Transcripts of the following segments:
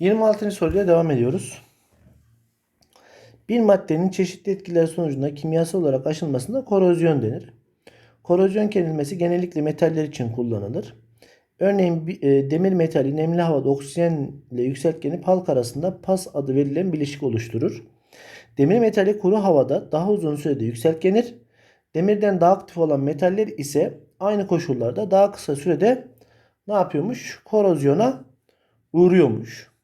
26. soruyla devam ediyoruz. Bir maddenin çeşitli etkiler sonucunda kimyasal olarak aşınmasında korozyon denir. Korozyon kelimesi genellikle metaller için kullanılır. Örneğin e, demir metali nemli havada oksijenle yükseltgenip halk arasında pas adı verilen bileşik oluşturur. Demir metali kuru havada daha uzun sürede yükseltgenir. Demirden daha aktif olan metaller ise aynı koşullarda daha kısa sürede ne yapıyormuş? Korozyona uğruyormuş.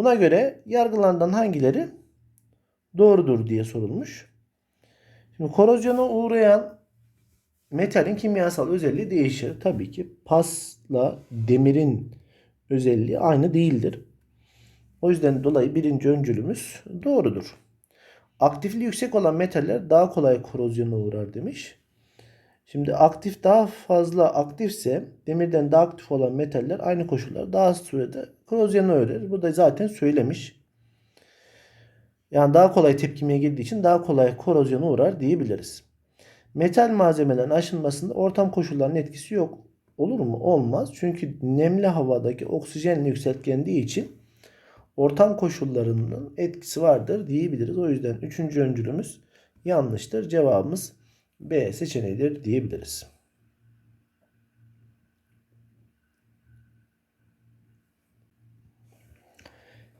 Buna göre yargılanan hangileri doğrudur diye sorulmuş. Şimdi korozyona uğrayan metalin kimyasal özelliği değişir. Tabii ki pasla demirin özelliği aynı değildir. O yüzden dolayı birinci öncülümüz doğrudur. Aktifliği yüksek olan metaller daha kolay korozyona uğrar demiş. Şimdi aktif daha fazla aktifse demirden daha aktif olan metaller aynı koşullar daha az sürede korozyona uğrar. Bu da zaten söylemiş. Yani daha kolay tepkimeye girdiği için daha kolay korozyona uğrar diyebiliriz. Metal malzemelerin aşınmasında ortam koşullarının etkisi yok. Olur mu? Olmaz. Çünkü nemli havadaki oksijenle yükseltgendiği için ortam koşullarının etkisi vardır diyebiliriz. O yüzden üçüncü öncülümüz yanlıştır. Cevabımız B seçeneğidir diyebiliriz.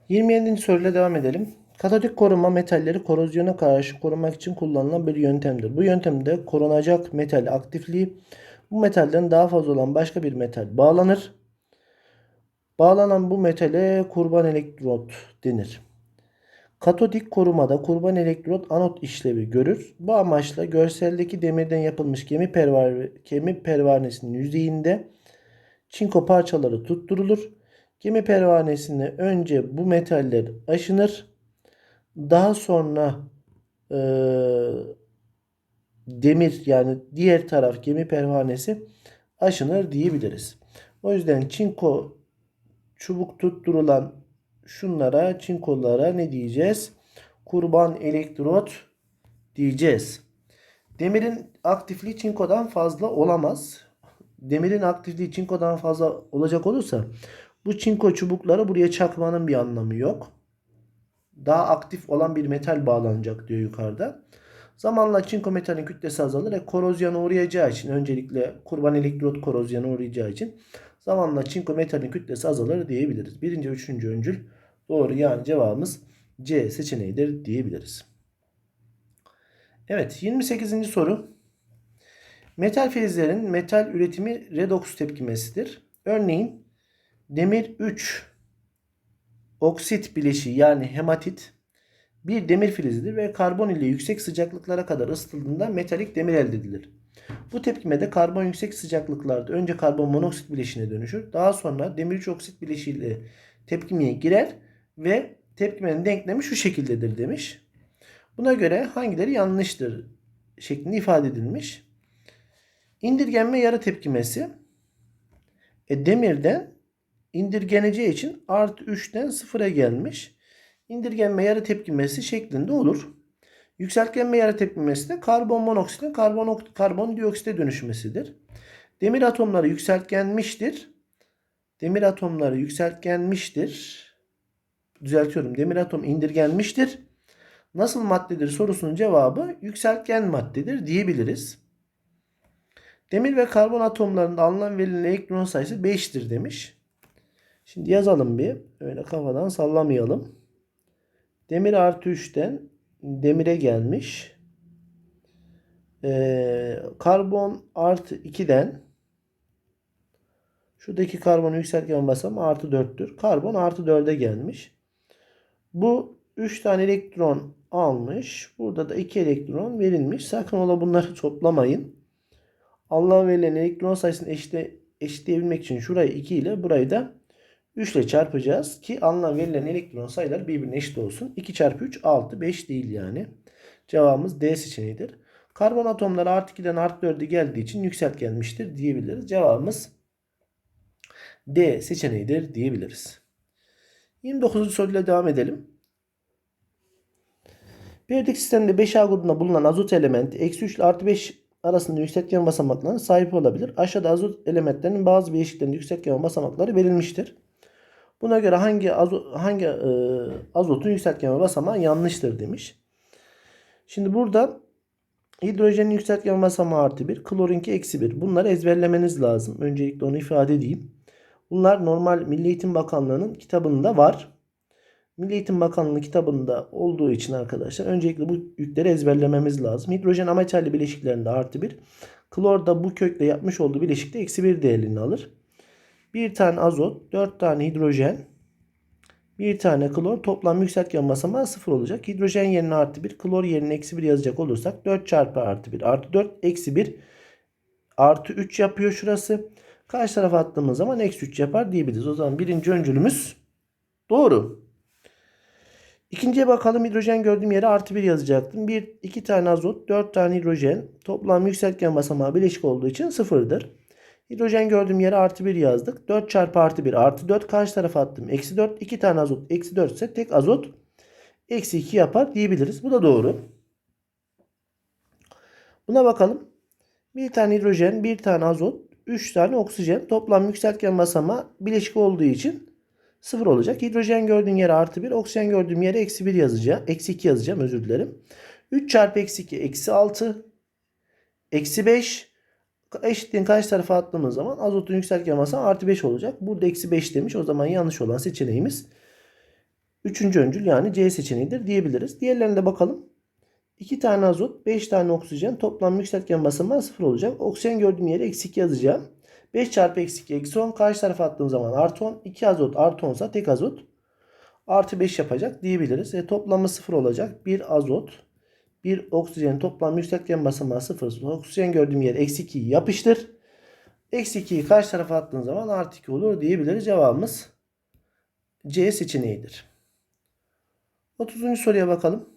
...27. soruyla devam edelim. Katodik koruma metalleri korozyona karşı korumak için kullanılan bir yöntemdir. Bu yöntemde korunacak metal aktifliği bu metalden daha fazla olan başka bir metal bağlanır. Bağlanan bu metale kurban elektrot denir. Katodik korumada kurban elektrot anot işlevi görür. Bu amaçla görseldeki demirden yapılmış gemi, pervar, gemi pervanesinin yüzeyinde çinko parçaları tutturulur. Gemi pervanesine önce bu metaller aşınır. Daha sonra e, demir yani diğer taraf gemi pervanesi aşınır diyebiliriz. O yüzden çinko çubuk tutturulan şunlara çinkolara ne diyeceğiz? Kurban elektrot diyeceğiz. Demirin aktifliği çinkodan fazla olamaz. Demirin aktifliği çinkodan fazla olacak olursa bu çinko çubukları buraya çakmanın bir anlamı yok. Daha aktif olan bir metal bağlanacak diyor yukarıda. Zamanla çinko metalin kütlesi azalır ve korozyona uğrayacağı için öncelikle kurban elektrot korozyona uğrayacağı için zamanla çinko metalin kütlesi azalır diyebiliriz. Birinci ve üçüncü öncül doğru yani cevabımız C seçeneğidir diyebiliriz. Evet 28. soru. Metal filizlerin metal üretimi redoks tepkimesidir. Örneğin demir 3 oksit bileşiği yani hematit bir demir filizidir ve karbon ile yüksek sıcaklıklara kadar ısıtıldığında metalik demir elde edilir. Bu tepkimede karbon yüksek sıcaklıklarda önce karbon monoksit bileşiğine dönüşür. Daha sonra demir 3 oksit bileşiğiyle tepkimeye girer ve tepkimenin denklemi şu şekildedir demiş. Buna göre hangileri yanlıştır şeklinde ifade edilmiş. İndirgenme yarı tepkimesi e, demirden indirgeneceği için artı 3'ten 0'a gelmiş. İndirgenme yarı tepkimesi şeklinde olur. Yükseltgenme yarı tepkimesi de karbon monoksitin karbon, karbon dioksite dönüşmesidir. Demir atomları yükseltgenmiştir. Demir atomları yükseltgenmiştir. Düzeltiyorum. Demir atom indirgenmiştir. Nasıl maddedir sorusunun cevabı yükseltgen maddedir diyebiliriz. Demir ve karbon atomlarında alınan verilen elektron sayısı 5'tir demiş. Şimdi yazalım bir. Öyle kafadan sallamayalım. Demir artı 3'ten demire gelmiş. Ee, karbon artı 2'den şuradaki karbonu yükseltgen basamı artı 4'tür. Karbon artı 4'e gelmiş. Bu 3 tane elektron almış. Burada da 2 elektron verilmiş. Sakın ola bunları toplamayın. Allah'ın verilen elektron sayısını eşitleyebilmek için şurayı 2 ile burayı da 3 ile çarpacağız ki alınan verilen elektron sayılar birbirine eşit olsun. 2 çarpı 3 6 5 değil yani. Cevabımız D seçeneğidir. Karbon atomları artı 2'den artı 4'e geldiği için yükseltgenmiştir diyebiliriz. Cevabımız D seçeneğidir diyebiliriz. 29. soruyla devam edelim. Periyodik sistemde 5A grubunda bulunan azot elementi eksi 3 ile artı 5 arasında yükseltgen basamaklarına sahip olabilir. Aşağıda azot elementlerinin bazı bileşiklerinde yükseltgen basamakları verilmiştir. Buna göre hangi azo, hangi e, azotun yükseltgenme basamağı yanlıştır demiş. Şimdi burada hidrojenin yükseltgenme basamağı artı 1, klorinki eksi 1. Bunları ezberlemeniz lazım. Öncelikle onu ifade edeyim. Bunlar normal Milli Eğitim Bakanlığı'nın kitabında var. Milli Eğitim Bakanlığı kitabında olduğu için arkadaşlar öncelikle bu yükleri ezberlememiz lazım. Hidrojen ametalli bileşiklerinde artı 1. Klor da bu kökle yapmış olduğu bileşikte eksi 1 değerini alır. Bir tane azot, 4 tane hidrojen, bir tane klor toplam yükseltgen basamağı 0 olacak. Hidrojen yerine artı 1, klor yerine eksi 1 yazacak olursak 4 çarpı artı 1 artı 4 eksi 1 artı 3 yapıyor şurası. Karşı tarafa attığımız zaman eksi 3 yapar diyebiliriz. O zaman birinci öncülümüz doğru. İkinciye bakalım. Hidrojen gördüğüm yere artı 1 yazacaktım. 1, 2 tane azot, 4 tane hidrojen. Toplam yükseltgen basamağı bileşik olduğu için sıfırdır. Hidrojen gördüğüm yere artı 1 yazdık. 4 çarpı artı 1 artı 4 karşı tarafa attım. Eksi 4. 2 tane azot eksi 4 ise tek azot eksi 2 yapar diyebiliriz. Bu da doğru. Buna bakalım. Bir tane hidrojen, bir tane azot, 3 tane oksijen. Toplam yükseltgen basamağı bileşik olduğu için 0 olacak. Hidrojen gördüğüm yere artı 1, oksijen gördüğüm yere eksi 1 yazacağım. Eksi 2 yazacağım özür dilerim. 3 çarpı eksi 2 eksi 6. Eksi 5 eşitliğin karşı tarafa attığımız zaman azotun yükseltgen basamağı artı 5 olacak. Burada eksi 5 demiş. O zaman yanlış olan seçeneğimiz 3. öncül yani C seçeneğidir diyebiliriz. Diğerlerine de bakalım. 2 tane azot, 5 tane oksijen toplam yükseltgen basamağı 0 olacak. Oksijen gördüğüm yere eksi 2 yazacağım. 5 çarpı eksi 2 eksi 10 karşı tarafa attığım zaman artı 10. 2 azot artı 10 ise tek azot artı 5 yapacak diyebiliriz. E, toplamı 0 olacak. 1 azot, 1 oksijen toplam yükseltgen basamağı 0. Oksijen gördüğüm yer eksi 2'yi yapıştır. Eksi 2'yi karşı tarafa attığın zaman artı 2 olur diyebiliriz. Cevabımız C seçeneğidir. 30. soruya bakalım.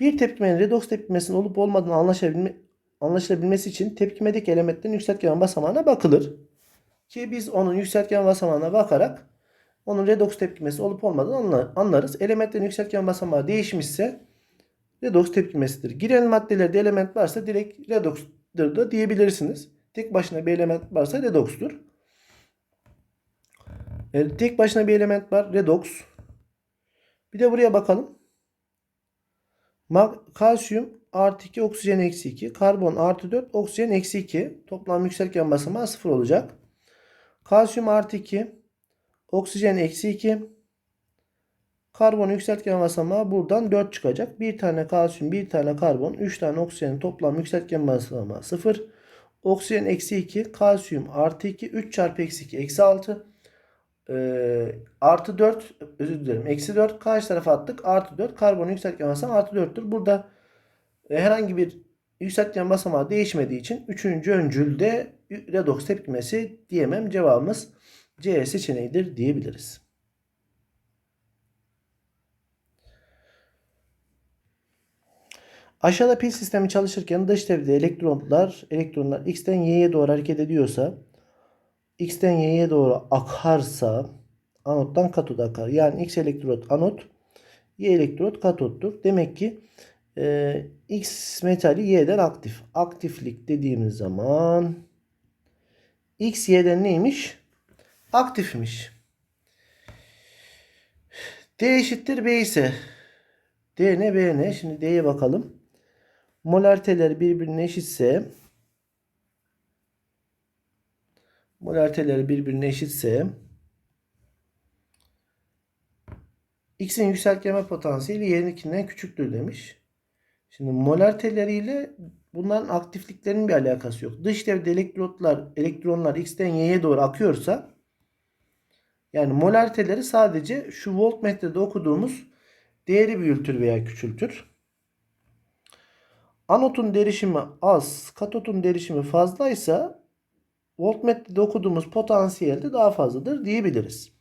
Bir tepkimenin redoks tepkimesinin olup olmadığını anlaşabilme, anlaşılabilmesi için tepkimedeki elementlerin yükseltgen basamağına bakılır. Ki biz onun yükseltgen basamağına bakarak onun redoks tepkimesi olup olmadığını anlarız. Elementlerin yükseltgen basamağı değişmişse redoks tepkimesidir. Giren maddelerde element varsa direkt redokstur da diyebilirsiniz. Tek başına bir element varsa redokstur. Yani tek başına bir element var redoks. Bir de buraya bakalım. Mag kalsiyum artı 2 oksijen eksi 2. Karbon artı 4 oksijen eksi 2. Toplam yükseltgen basamağı 0 olacak. Kalsiyum artı 2 oksijen eksi 2. Karbon yükseltgen basamağı buradan 4 çıkacak. Bir tane kalsiyum, bir tane karbon, 3 tane oksijenin toplam yükseltgen basamağı 0. Oksijen eksi 2, kalsiyum artı 2, 3 çarpı eksi 2 eksi 6. Ee, artı 4 özür dilerim eksi 4 karşı tarafa attık artı 4 karbon yükseltgen basamağı artı 4'tür. Burada e, herhangi bir yükseltgen basamağı değişmediği için 3. öncülde redoks tepkimesi diyemem. Cevabımız C seçeneğidir diyebiliriz. Aşağıda pil sistemi çalışırken dış devrede elektronlar elektronlar x'ten y'ye doğru hareket ediyorsa x'ten y'ye doğru akarsa anottan katoda akar. Yani x elektrot anot, y elektrot katottur. Demek ki e, x metali y'den aktif. Aktiflik dediğimiz zaman x y'den neymiş? Aktifmiş. D eşittir B ise D ne B ne? Şimdi D'ye bakalım. Molariteler birbirine eşitse molariteleri birbirine eşitse X'in yükseltgeme potansiyeli y'ninkinden küçüktür demiş. Şimdi molariteleriyle bunların aktifliklerinin bir alakası yok. Dış devrede elektrotlar, elektronlar X'ten Y'ye doğru akıyorsa yani molariteleri sadece şu voltmetrede okuduğumuz değeri büyütür veya küçültür. Anotun derişimi az, katotun derişimi fazlaysa voltmetrede okuduğumuz potansiyel de daha fazladır diyebiliriz.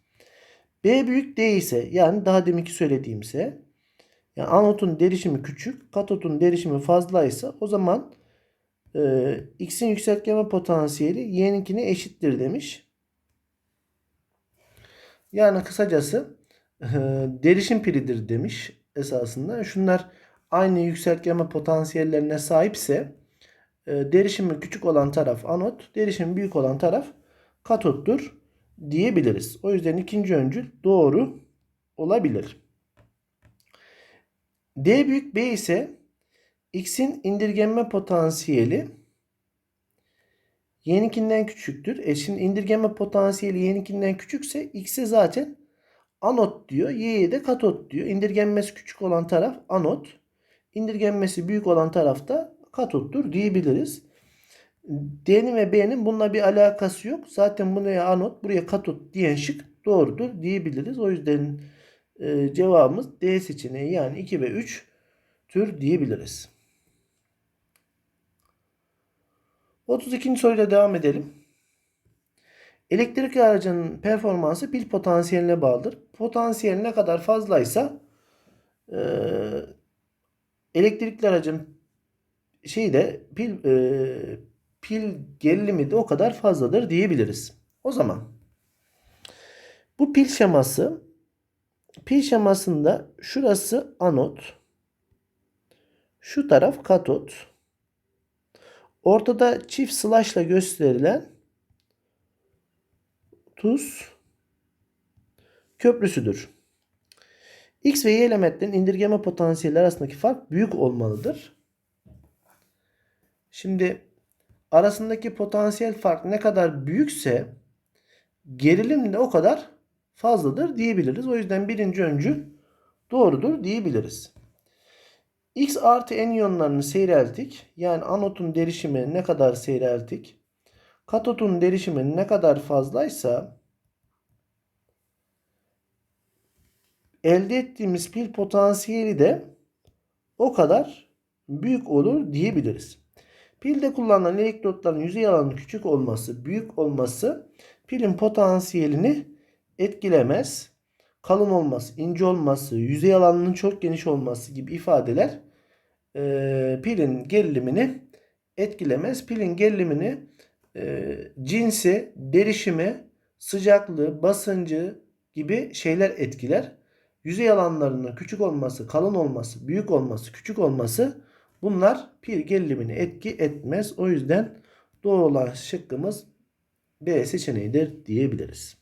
B büyük D ise yani daha deminki söylediğimse yani anotun derişimi küçük, katotun derişimi fazlaysa o zaman e, X'in yükseltgeme potansiyeli Y'ninkine eşittir demiş. Yani kısacası e, derişim pilidir demiş esasında. Şunlar aynı yükseltgeme potansiyellerine sahipse e, derişimi küçük olan taraf anot, derişimi büyük olan taraf katottur diyebiliriz. O yüzden ikinci öncül doğru olabilir. D büyük B ise x'in indirgenme potansiyeli y'ninkinden küçüktür. E şimdi indirgenme potansiyeli y'ninkinden küçükse x'e zaten anot diyor. Y'ye de katot diyor. İndirgenmesi küçük olan taraf anot. İndirgenmesi büyük olan taraf da katottur diyebiliriz. D'nin ve B'nin bununla bir alakası yok. Zaten buraya anot, buraya katot diyen şık doğrudur diyebiliriz. O yüzden e, cevabımız D seçeneği yani 2 ve 3 tür diyebiliriz. 32. soruyla devam edelim. Elektrikli aracın performansı pil potansiyeline bağlıdır. Potansiyel ne kadar fazlaysa e, elektrikli aracın şeyi de pil e, pil gerilimi de o kadar fazladır diyebiliriz. O zaman bu pil şeması pil şemasında şurası anot şu taraf katot ortada çift slashla gösterilen tuz köprüsüdür. X ve Y elementlerin indirgeme potansiyeli arasındaki fark büyük olmalıdır. Şimdi arasındaki potansiyel fark ne kadar büyükse gerilim de o kadar fazladır diyebiliriz. O yüzden birinci öncül doğrudur diyebiliriz. X artı N iyonlarını seyrelttik. Yani anotun derişimi ne kadar seyrelttik. Katotun derişimi ne kadar fazlaysa elde ettiğimiz pil potansiyeli de o kadar büyük olur diyebiliriz. Pilde kullanılan elektrotların yüzey alanının küçük olması, büyük olması pilin potansiyelini etkilemez. Kalın olması, ince olması, yüzey alanının çok geniş olması gibi ifadeler e, pilin gerilimini etkilemez. Pilin gerilimini e, cinsi, derişimi, sıcaklığı, basıncı gibi şeyler etkiler. Yüzey alanlarının küçük olması, kalın olması, büyük olması, küçük olması bunlar pil gerilimini etki etmez. O yüzden doğru olan şıkkımız B seçeneğidir diyebiliriz.